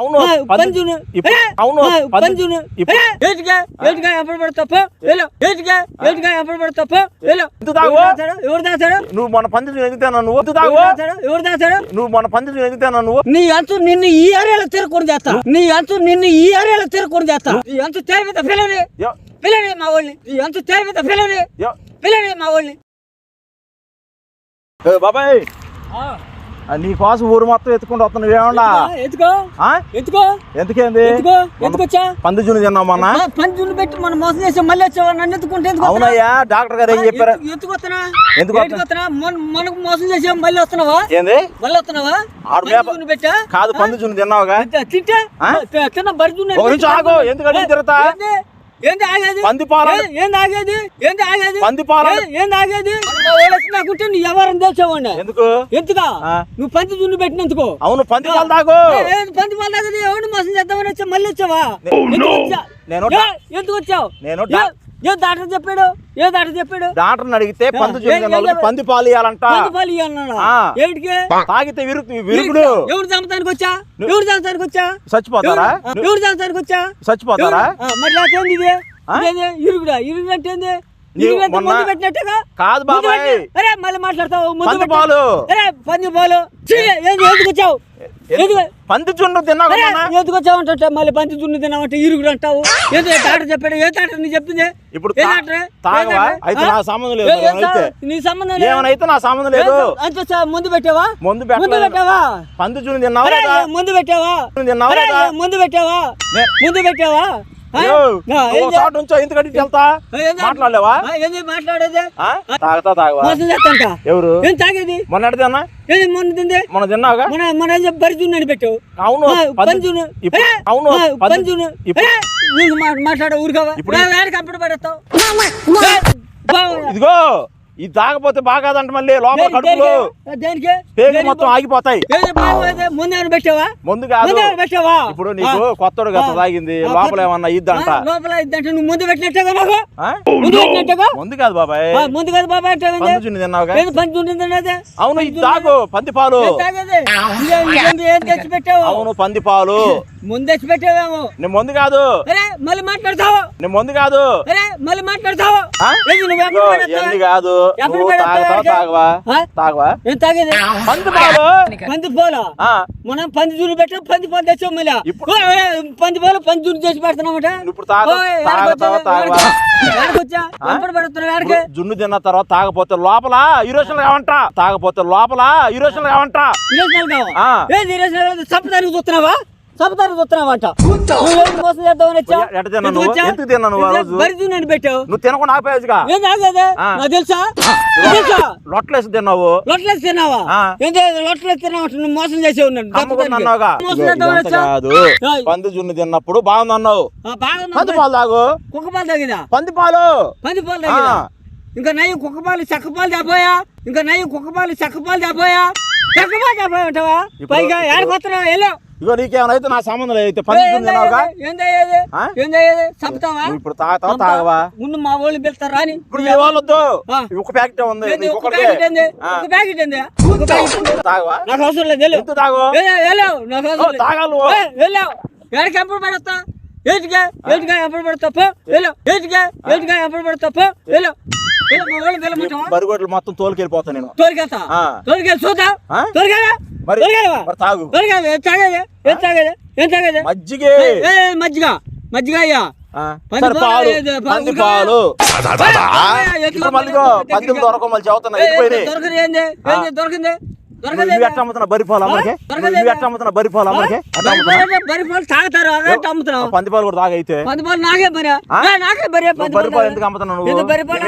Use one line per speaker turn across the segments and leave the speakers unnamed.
అవును
ఏ,
అవును
ఏ, ఏటిగా ఏటిగా ఎప్పుడు పడతావు? పో వెళ్ళు. ఏటిగా ఏటిగా ఎప్పుడు పడతావు? పో వెళ్ళు.
ఎందుకు తాగు?
ఎవరు దాచాడు
నువ్వు మన పంది ఎదుగుతాను నువ్వు? ఎందుకు తాగు?
ఎవరు దాచాడు
నువ్వు మన పంది ఎదుగుతాను నువ్వు?
నీ అంతు నిన్ను ఈ ఏరియాలో తిరగకూడదు చేస్తా. నీ అంతు నిన్ను ఈ ఏరియాలో తిరగకూడదు చేస్తా. నీ అంతు తేలిపోతే పిల్లని
యో-
పిల్లని మా వాళ్ళని. నీ అంతు తేలిపోతే పిల్లని
యో-
పిల్లని మా వాళ్ళని.
ఏ బాబాయ్. ఆ, నీ కోసం ఊరు మొత్తం ఎత్తుకుంటూ వస్తున్నావు. ఏమన్నా
ఎత్తుకో
ఆ?
ఎత్తుకో.
ఎందుకేంది?
ఎత్తుకో ఎత్తుకొచ్చా?
పంది జున్ను తిన్నావు మొన్న?
పంచుని పెట్టి మనం మోసం చేసి మళ్ళీ వచ్చావా? నన్ను ఎత్తుకుంటే?
అవునయ్యా డాక్టర్ గారు ఏం చెప్పారు?
ఎత్తు- ఎత్తుకొస్తున్నా? ఎత్తుకొస్తున్నా మన- మనకు మోసం చేసాం మళ్ళీ వస్తున్నావా?
ఏంది?
మళ్ళీ వస్తున్నావా?
ఆరు మేప-
పెట్టా?
కాదు పంది జున్ను తిన్నావుగా?
తింటా- తిన్న బరిజుని
ఒక నిమిషం ఆగు, ఎందుకు అడిగి తిరుగుతా?
ఏంది? ఆగేది?
పంది పాలు
ఏ- ఏంది ఆగేది? ఏంది ఆగేది?
పంది పాలు
ఏ- ఏంది ఆగేది? నాకుంటే నీ ఎవరని తెలిసావండి
ఎందుకు.
నువ్వు జున్ను పెట్టినందుకు.
అవును పంది పాలు తాగు.
పంది పాలు తాగేది? ఎవరిని మోసం చేద్దామని వచ్చా మళ్ళీ వచ్చావా?
నేను
ఎందుకు వచ్చావు?
నేను
ఏ- డాక్టర్ చెప్పాడు? ఏ డాక్టర్ చెప్పాడు?
డాక్టర్ని అడిగితే పంది పంది పాలు ఇవ్వాలంట
పంది పాలు ఇవ్వాలన్నాడా. ఏంటికి
తాగితే విరుగు విరుగుడు.
ఎవరు చంపడానికి వచ్చా? ఎవరు చంపడానికి వచ్చా?
చచ్చిపోతారా?
ఎవరు- చంపడానికి వచ్చా?
చచ్చిపోతారా?
మరి నాకేంది ఇది? ఇరుగుడా? ఇరుగు అంటే అంటే
మొన్న-
పెట్టినట్టుగా?
కాదు బాబాయ్.
అరే మళ్ళీ మాట్లాడతావు ముందు.
పాలు.
అరే పంది పాలు. ఎందుకు వచ్చావు? ఎందుకు?
పంది తిన్నావు
ఎందుకు వచ్చావు అంటే మళ్ళీ పంది దున్ను తిన్నావంటే ఇరుగుడు అంటావు. ఏదో డాక్టర్ చెప్పాడు? ఏ డాక్టర్ నీ చెప్పింది?
ఇప్పుడు? అయితే? నా సంబంధం లేదు
నీ సంబంధం లేదు.
ఏమైనా నా సంబంధం లేదు.
సార్ ముందు పెట్టావా?
ముందు
ముందు పెట్టావా?
పంది జున్ను తిన్నావు
ముందు పెట్టావా?
తిన్నావు
ముందు పెట్టావా? ముందు పెట్టావా?
వెళ్తా? మాట్లాడలేవా
ఆ, ఏంది మాట్లాడేది
ఆ? తాగుతా తాగవా
మోసం చేస్తాంట
ఎవరు
ఏం తాగేది
మొన్న అడిగినా
ఏది మొన్న తింది
మొన్న తిన్నావుగా
మన మన బరిజున్నని పెట్టావు
అవును
నువ్వు మాట్లాడ ఊరుకోవా
ఇప్పుడు-
పడేస్తావు
ఇదిగో ఇది తాగపోతే బాగాదంట మళ్ళీ లోపల కడుపులో.
దేనికి? దేనికి?
పేగు
దేనికి?
మొత్తం ఆగిపోతాయి?
ముందు పెట్టావా?
ముందు కాదు. ఇప్పుడు నీకు కొత్తడు గత. తాగింది. లోపల ఏమన్నా ఇద్దంట.
లోపల ఇద్దంటే నువ్వు ముందు పెట్టినట్టుగా నాకు?
ఆ?
ముందు పెట్టినట్టుగా?
ముందు కాదు బాబాయ్.
ముందు కదా బాబా అంటే
పంది
ఉంటుందన్నదే
అవును ఇది తాగు పంది పాలు.
ఏం తెచ్చి పెట్టావు?
అవును పంది పాలు.
ముందు తెచ్చి పెట్టావేమో?
నేను ముందు కాదు.
అరే మళ్ళీ మాట్లాడతావు?
నేను ముందు కాదు.
మళ్ళీ మాట్లాడతావు?
కాదు. పంది పాలు?
పంది మనం పంది జూలు పెట్టాం పంది పాలు తెచ్చాం మళ్ళీ. పంది పాలు పంది జూలు చేసి పెడుతున్నామట.
జున్ను తిన్న తర్వాత తాగపోతే లోపల ఇరోషన్ కావంట తాగపోతే లోపల ఇరోషన్ కావంట
సంపదానికి చూస్తున్నావా? మోసం చేద్దామని? బరి జూనని పెట్టావు.
నువ్వు తినకుండా ఆపేయచ్చుగా.
ఏం తాగేదే
ఆ.
నాకు తెలుసా? నాకు తెలుసా?
లొట్లేసి తిన్నావు.
లొట్లేసి తిన్నావా? లొట్లేసి తిన్నావా నువ్వు మోసం
కాదు.
ఏయ్.
పంది జున్ను తిన్నప్పుడు బాగుందన్నావు పంది పాలు తాగు
కుక్క పాలు తాగిదా
పంది పాలు
పంది పాలు తాగిదా. ఇంకా నయ్యం కుక్క పాలు చక్క పాలు తేపోయా? ఇంకా నయ్యం కుక్క పాలు చక్క పాలు తేపోయా? చక్క పాలు తేపోయా అంటావా?
ఇప్పుడు-
పైగా ఏడకొస్తున్నావు వెళ్ళు.
ఇగో నీకేమైనా అయితే నా సంబంధం అయితే ఇప్పుడు తాగుతావా? తాగవా?
ముందు మా వాళ్ళు పిలుస్తారు రాని.
ఇప్పుడు మీ ఒక ప్యాకెట్ ఉంది? తాగవా?
నాకు అవసరం లేదు
తాగు. తాగాలి
ఎక్కడికి ఎప్పుడు ఏటిగా ఏటిగా ఎప్పుడు వెళ్ళు. ఏటిగా ఏటిగా ఎప్పుడు వెళ్ళు.
మొత్తం తోలుకెళ్ళిపోతా నేను.
తోలికెళ్తా. తోలికెళ్ళి చూద్దాం? తోలికెళ్ళా?
మరి తాగు.
తోలికెళ్ళి ఏం తాగేది? ఏం తాగేది? ఏం తాగేది?
మజ్జిగే.
మజ్జిగ మజ్జిగ. అయ్యా
ఆ,
పంది పాలు?
పంది మళ్ళీ
ఏంది? ఏంది దొరకంది దొరకదు?
నువ్వు ఎట్లా అమ్ముతున్నా బరి పాలు అమ్మకే
దొరకదు
నువ్వు ఎట్లా అమ్ముతున్నా బరి పాలు అమ్మకే అట్లా అమ్ముతున్నా
బరి పాలు తాగుతారు అదే అమ్ముతున్నావు?
పంది పాలు కూడా తాగైతే.
పంది పాలు నాకే బరే.
ఆ?
ఏ, నాకే బరే పంది
బరి పాలు
పాలు
ఎందుకు అమ్ముతున్నావు నువ్వు?
బరి పాలు?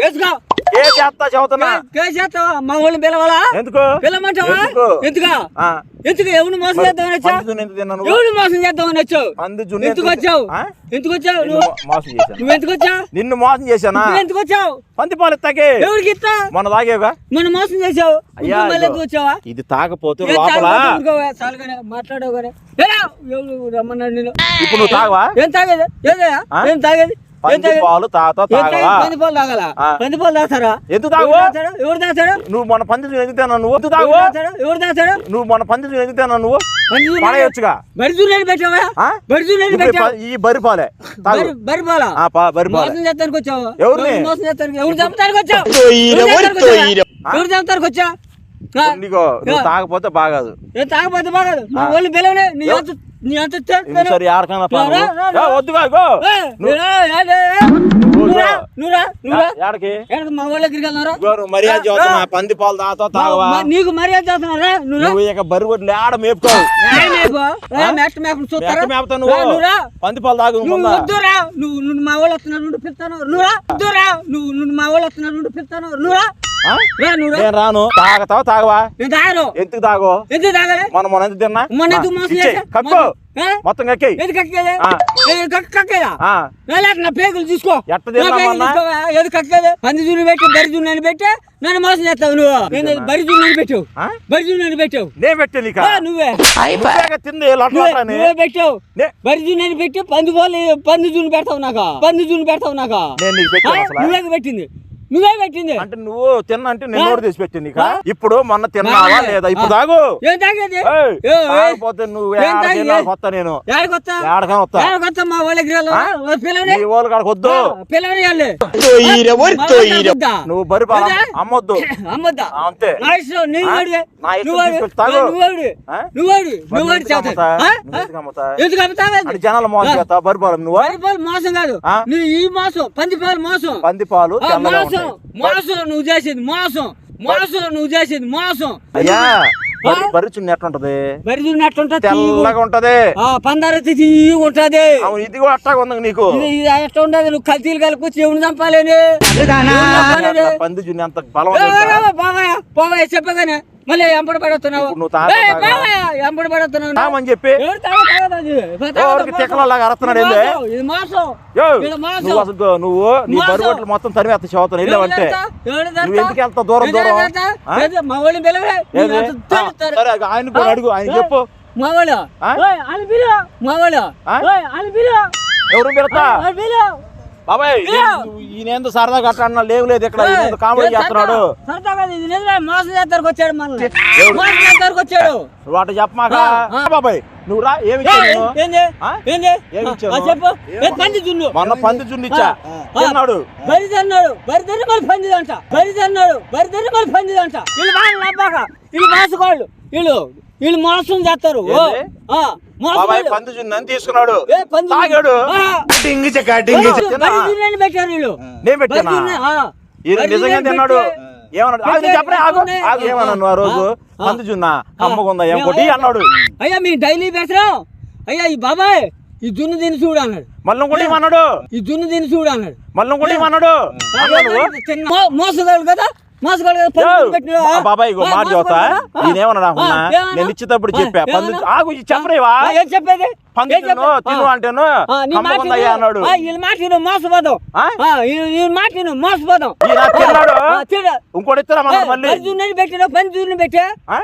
వేసుకో.
చదువుతున్నా?
మా వాళ్ళు పిలవాలా?
ఎందుకు?
పిలమంటావా
ఎందుకు?
ఎందుకా?
ఆ,
ఎందుకు? ఎవరు మోసం
మరి
చేద్దామని వచ్చావు?
నువ్వు?
ఎవరు మోసం చేద్దామని వచ్చావు?
పంది జున్ను
ఎందుకు
ఎందుకు-
వచ్చావు?
ఆ?
ఎందుకు వచ్చావు
నిన్ను
నువ్వు?
మోసం చేశాను.
నువ్వు ఎందుకు వచ్చావు?
నిన్ను మోసం చేశానా?
నువ్వు ఎందుకు వచ్చావు?
పంది పాలు ఇస్తాకే
ఎవరికి ఇస్తా?
మొన్న తాగేగా
మనం మోసం చేసావు
అయ్యా, ఇది తాగపోతే
ఏం
లోపల
మాట్లాడావు రమ్మన్నాడు నేను
ఇప్పుడు నువ్వు తాగవా?
ఏం తాగేది? ఏం తాగేది?
పంది
తాగే-
పాలు తాత
ఏం తాగే?
తాగవా
పంది పాలు తాగాల?
ఆ.
పంది పాలు తాగుతారా?
ఎందుకు తాగు
ఎవరు తాగుతారు
నువ్వు మన పంది ఎందుకు తిన్నావు నువ్వు? ఎందుకు
ఎవరు
తాగు
తాగుతారు? ఎవరు తాగుతారు
నువ్వు మన పంది ఎందుకు తిన్నావు నువ్వు. పడేయొచ్చుగా.
బరి చూడని పెట్టావా?
ఆ?
బరి చూడని
ఇప్పుడు
పెట్టావు?
ఈ బరి పాలే. తాగు.
బరి బరి పాలా?
ఆ, పా- బరి పాలే.
మోసం చేస్తానికి వచ్చావు? ఎవరు మోసం చేస్తానికి ఎవరు చంపుతానికి వచ్చావు? ఎవరు చంపుతానికి వచ్చావు?
నీకో నువ్వు. తాగపోతే బాగాదు.
ఏ తాగపోతే బాగదు. మా
ఆ.
వాళ్ళు పిలవనే నీ అంత నీ.
సరే నువ్వు-
మా వాళ్ళ దగ్గరికి
నువ్వు మర్యాద పంది పాలు తాగుతావు తాగవా?
నీకు మర్యాద చేస్తున్నారా
నువ్వు ఇక బరి కొట్టి ఆడ మేపుకోవు
ఏం మేపు? చూస్తారా?
నువ్వు. పంది పాలు తాగు
నువ్వు వద్దురా నువ్వు నువ్వు మా వాళ్ళు వస్తున్నారు నుండి పిలుస్తాను. నువ్వురా వద్దురా నువ్వు నువ్వు మా వాళ్ళు వస్తున్నారు నుండి పిలుస్తాను. నువ్వురా
నేను రాను. తాగతావు? తాగవా?
నేను తాగను.
ఎందుకు తాగో?
ఎందుకు తాగలే?
మనం మొన్న ఎంత తిన్నా?
మొన్న ఎందుకు మోసం?
కక్కు? మొత్తం కక్కి
ఏది కక్కేది? నా పేగులు తీసుకో? ఏది కక్కేది పంది జూని పెట్టి బరి జూని అని పెట్టి నన్ను మోసం చేస్తావు నువ్వు. నేను బరి జూని అని పెట్టావు?
ఆ?
బరి జూని పెట్టావు.
నే పెట్టే నీక?
ఆ, నువ్వే.
తింది
పెట్టావు.
నే-
బరి జూని పెట్టి పంది పోలి పంది జూని పెడతావు నాక? పంది జూని పెడతావు నాక
నేను
నువ్వే పెట్టింది? నువ్వే పెట్టింది.
అంటే నువ్వు తిన్నా అంటే నేను తీసి పెట్టి నీక
ఆ?
ఇప్పుడు మొన్న తిన్నావా. లేదా? ఇప్పుడు. తాగు. తాగకపోతే నువ్వు వస్తా నేను? ఏడకైనా వస్తా?
మా వాళ్ళ
కాడకు వద్దు. నువ్వు బరి? అమ్మొద్దు.
అమ్మొద్దా?
అంతే. జనాల మోసం
ఆ.
చేస్తావు? బరి పాలు నువ్వు?
మోసం కాదు? నువ్వు ఈ మోసం పంది పాలు మోసం.
పంది పాలు
మోసం. నువ్వు చేసేది మోసం. మోసం నువ్వు చేసేది మోసం.
అయ్యా బరి
ఆ?
బరి చున్ని ఎట్లుంటది?
బరి చూడినట్టుంటా
తెల్లగా ఉంటది.
పందారతి తీగి ఉంటది.
ఇది కూడా అట్టాగా ఉంది నీకు.
ఇది ఎట్లా ఉండదు. నువ్వు కల్తీలు కలుపుకొచ్చి చంపాలని?
అట్లా పంది చున్ని అంత బలం
బాబాయ్ బాబాయ్ చెప్పగానే. మళ్ళీ ఎంపడి పడుతున్నావు ఎంపడి పడుతున్నావు
తాగమని చెప్పి. తిక్కలలాగా అరుస్తున్నాడు. నువ్వు అసలు నువ్వు నీ. బరుగొట్లు మొత్తం తరివేస్త చదువుతాను వెళ్ళావంటే? నువ్వు ఎందుకు వెళ్తావు దూరం దూరం?
వెళ్తా?
ఆయన అడుగు ఆయన చెప్పు.
మా వాళ్ళు?
ఆ?
ఓయ్, ఆయన పిలు మా వాళ్ళు?
ఆ?
ఓయ్, ఆయన పిలు
ఎవరు పెడతా
ఆయన పిలు
బాబాయ్? ఈయనేందో అట్లా అన్నా? లేవు లేదు ఇక్కడ కామెడీ చేస్తున్నాడు?
సరదా మోసం చేద్దరికి వచ్చాడు మోసం చేద్దరికి వచ్చాడు.
అట్ట చెప్పమాక. బాబాయ్. నువ్వు రా ఏమి
చెప్పు. పంది
మొన్న పంది
బరిది అన్నాడు బరిదని మరి పందిది అంట బరిది అన్నాడు బరిదని మరి అంట వీళ్ళు వాళ్ళు నబ్బాక వీళ్ళు మోసగాళ్ళు వీళ్ళు వీళ్ళు మోసం చేస్తారు.
పంది తీసుకున్నాడు.
ఏ, పంది
తాగాడు.
డింగి చెక్క, డింగి
పెట్టారు వీళ్ళు.
నేను పెట్టానా? నిజంగా తిన్నాడు. ఏమన్నాడు? ఏమన్నాను ఆ రోజు? ఏం కొట్టి అన్నాడు.
అయ్యా మీ డైలీ పెడతాం అయ్యా ఈ బాబాయ్ ఈ దున్ను దీన్ని చూడు అన్నాడు.
మళ్ళీ కొట్టి అన్నాడు
ఈ దున్ను దీన్ని చూడు అన్నాడు.
మళ్ళీ కొట్టి అన్నాడు. అన్నా నువ్వు
చిన్న- మో- మోసగాళ్ళు కదా?
బాబాయ్ ఇగో మాట
కదా?
నేనేమన్నా
ఏమన్నా?
నేను ఇచ్చేటప్పుడు చెప్పా. పంది? ఆగు చెప్పరేవా
చెప్పేది?
పంది
ఏం
తిను. అంటేను
విను.
అన్నాడు.
ఆ, వీళ్ళ మాట విను, మోసపోదాం
ఆ?
ఆ, ఈ- ఈ మాట విను, మోసపోదాం
తిన్నాడు. ఇంకోటి ఇస్తారా
ఏ,
మళ్ళీ?
పందుని పెట్టినా పందుని పెట్టా.
ఆ?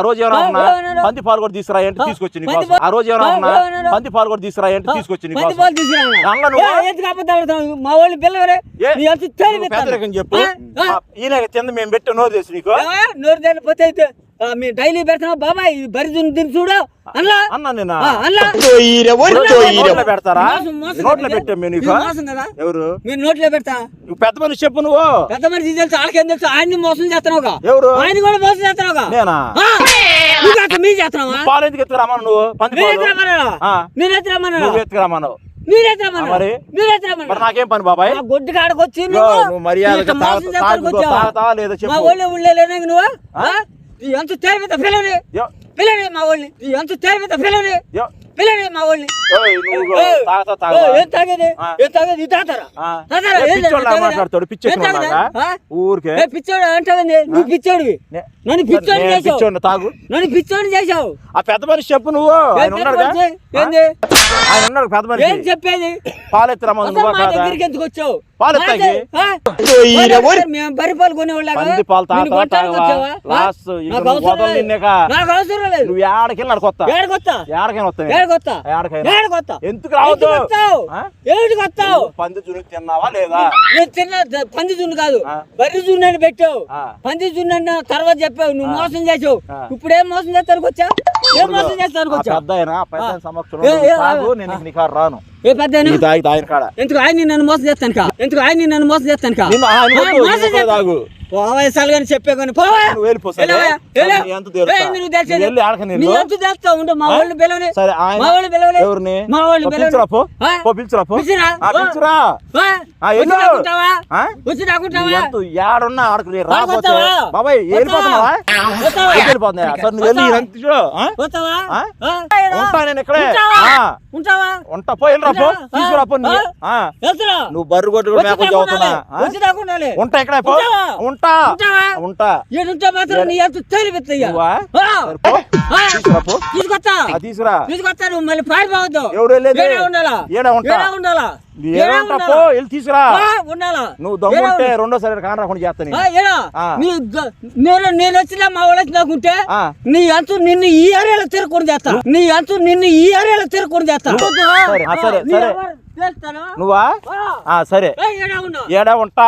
రోజు ఏమన్నా? పంది పాలు కూడా తీసుకురా ఏంటి? తీసుకొచ్చి ఆ రోజు ఏమన్నా? పంది పాలు కూడా తీసుకురా ఏంటి? తీసుకొచ్చి
పంది పాలు తీసుకురా? మా వాళ్ళు పిల్లవరే.
చెప్పు. ఈయన కింద మేము పెట్టి నోరు చేసి నీకు?
నోరు తెలియకపోతే అయితే ఆ, మీ డైలీ పెడతాం. బాబాయ్ ఈ బరి దున్ని తిని చూడు.
అన్నా. నేను. నోట్లో పెడతారా? నోట్లో? పెట్టాం మేము నీకు? ఎవరు?
మీరు నోట్లో పెడతా.
నువ్వు పెద్ద మనిషి చెప్పు నువ్వు.
పెద్ద మనిషి తెలుసు వాళ్ళకేం తెలుసు? ఆయన్ని మోసం చేస్తున్నావుగా.
ఎవరు?
ఆయన కూడా మోసం చేస్తున్నావుగా.
నేనా?
ఆ, నువ్వు అట్లా మీ చేస్తున్నావా?
పాలు ఎందుకు ఎత్తుకురామను నువ్వు? పంది
మీరు
పాలు.
ఎత్తురమ్మన్నారా
ఆ.
మీరు ఎత్తురమ్మన్నారా
నువ్వు ఎత్తుకురామను
మీరు
ఆ,
ఎత్తురమ్మన్నారా
మరి?
మీరు
మరి
ఎత్తురమ్మన్నారా
నాకేం పని బాబాయ్?
గొడ్డు కాడకు వచ్చి
ఇగో,
నువ్వు
నువ్వు మర్యాదగా
ఇట్లా మోసం
తాగు-
చేస్తానికి
తాగు-
వచ్చావా?
తాగుతావా లేదా చెప్పు.
మా ఊళ్ళో ఊళ్ళో నువ్వు? ఎంత తేలిపోతా పిల్లని. పిల్లని మా ఊళ్ళని ఎంత తేలిపోతా పిల్లని.
యో,
పిల్లని మా
తాగుతా
ఏం తాగేది. ఏం తాగేది? ఇది తాతారా?
మాట్లాడతాడు? ఊరికే.
పిచ్చోడు అంటావేంది నువ్వు పిచ్చోడివి. నన్ను పిచ్చోని
నేను
చేసావు
తాగు.
నన్ను పిచ్చోని చేసావు
ఆ పెద్ద మనిషి చెప్పు నువ్వు. ఆయన ఉన్నాడు?
ఏంది?
ఆయన ఉన్నాడు పెద్ద
ఏం చెప్పేది?
పాలెత్తిరమ్మ
అసలు
నువ్వు
మా
కాదా
దగ్గరికి ఎందుకు వచ్చావు?
పాలు
మేము బరి?
పంది పాలు?
వచ్చావా?
లాస్ట్ నువ్వు ఏడకెళ్ళి
ఏడకొత్తా?
ఏడకైనా
ఏడకొత్తా?
ఏడకైనా
ఏడకొత్తా?
ఎందుకు రావద్దు? చురుకు తిన్నావా లేదా?
నేను తిన్న ద- పంది జున్ను కాదు. బర్రి జున్ను పెట్టావు. పంది జున్ను అన్న తర్వాత చెప్పావు. నువ్వు మోసం చేసావు. ఇప్పుడు ఏం మోసం చేస్తానికి వచ్చా ఏం మోసం చేస్తానికి
ఆ
వచ్చా
పెద్ద ఆయన ఆ పెద్ద ఆయన సమక్షంలో
ఏ, ఏ,
నువ్వు తాగు,
ఆ,
నేను నీ కాడ రాను.
ఏ పెద్ద ఎందుకు ఆయన నన్ను మోసం చేస్తాను కా? ఎందుకు ఆయన నన్ను మోసం చేస్తాను కా? కానీ చెప్పే కానీ పోవా
నువ్వు వెళ్ళిపో సరే.
వెళ్ళవయ్యా, వెళ్ళు.
నీ ఎంత తేలుస్తా?
ఏయ్, నువ్వు తెలిసేది.
నువ్వు వెళ్ళి ఆడక నీళ్ళు.
నీ ఎంత చేస్తా ఉండు మా వాళ్ళు పిలవని. మా వాళ్ళు పిలవని.
ఎవరిని?
వాళ్ళు పిలవని.
ఏడున్నా ఆడకు? బాబాయ్ వెళ్ళిపోతున్నావా వెళ్ళిపోతున్నాయా సరే నువ్వు వెళ్ళి
వస్తావా?
ఎంత చూడు ఆ?
వస్తావా?
ఆ?
ఆ?
ఉంటా నేను ఇక్కడే
ఉంటావా?
ఆ.
ఉంటావా?
ఉంటా పో వెళ్ళరా పో
ఆ?
తీసుకురా పో? నువ్వు బర్రు కొట్టు కూడా. చదువుతున్నా. ఉంటా ఇక్కడే పో
ఉంటావా?
ఉంటా
మాత్రం నీ ఎంత తీసుకొస్తా తీసుకొస్తా నువ్వు మళ్ళీ
వెళ్ళేది?
ఏడా ఉండాలా ఉండాలా
తీసుకురా. నువ్వు దమ్ముంటే రెండోసారి కాని రాకుండా చేస్తాను
నేను. నేను వచ్చినా మా వాళ్ళు వచ్చినాకుంటే
ఆ.
నీ అంతు నిన్ను ఈ ఏరియాలో తిరగకుండా చేస్తా. నీ అంతు నిన్ను ఈ ఏరియాలో తిరగకుండా చేస్తా.
సరే, సరే? నువ్వా? సరే? ఏడా ఉంటా?